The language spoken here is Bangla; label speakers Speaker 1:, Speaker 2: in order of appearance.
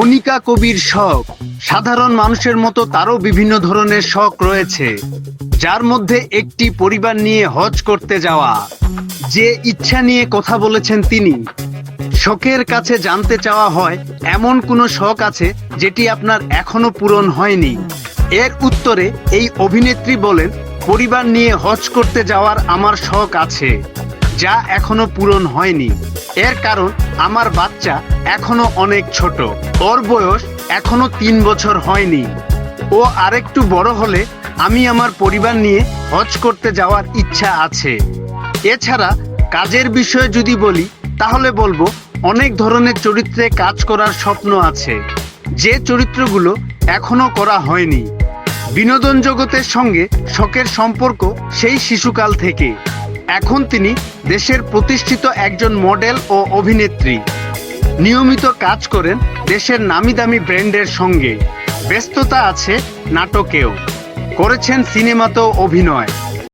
Speaker 1: অনিকা কবির শখ। সাধারণ মানুষের মতো তারও বিভিন্ন ধরনের শখ রয়েছে, যার মধ্যে একটি পরিবার নিয়ে হজ করতে যাওয়া। যে ইচ্ছা নিয়ে কথা বলেছেন তিনি, শখের কাছে জানতে চাওয়া হয় এমন কোনো শখ আছে যেটি আপনার এখনও পূরণ হয়নি। এর উত্তরে এই অভিনেত্রী বলেন, পরিবার নিয়ে হজ করতে যাওয়ার আমার শখ আছে। যা এখনও পূরণ হয়নি। এর কারণ, আমার বাচ্চা এখনও অনেক ছোট। ওর বয়স এখনও তিন বছর হয়নি। ও আরেকটু বড় হলে আমি আমার পরিবার নিয়ে হজ করতে যাওয়ার ইচ্ছা আছে। এছাড়া কাজের বিষয়ে যদি বলি, তাহলে বলব অনেক ধরনের চরিত্রে কাজ করার স্বপ্ন আছে। যে চরিত্রগুলো এখনও করা হয়নি। বিনোদন জগতের সঙ্গে শখের সম্পর্ক সেই শিশুকাল থেকে। এখন তিনি দেশের প্রতিষ্ঠিত একজন মডেল ও অভিনেত্রী। নিয়মিত কাজ করেন দেশের নামি দামি ব্র্যান্ডের সঙ্গে। ব্যস্ততা আছে নাটকেও। করেছেন সিনেমাতেও অভিনয়।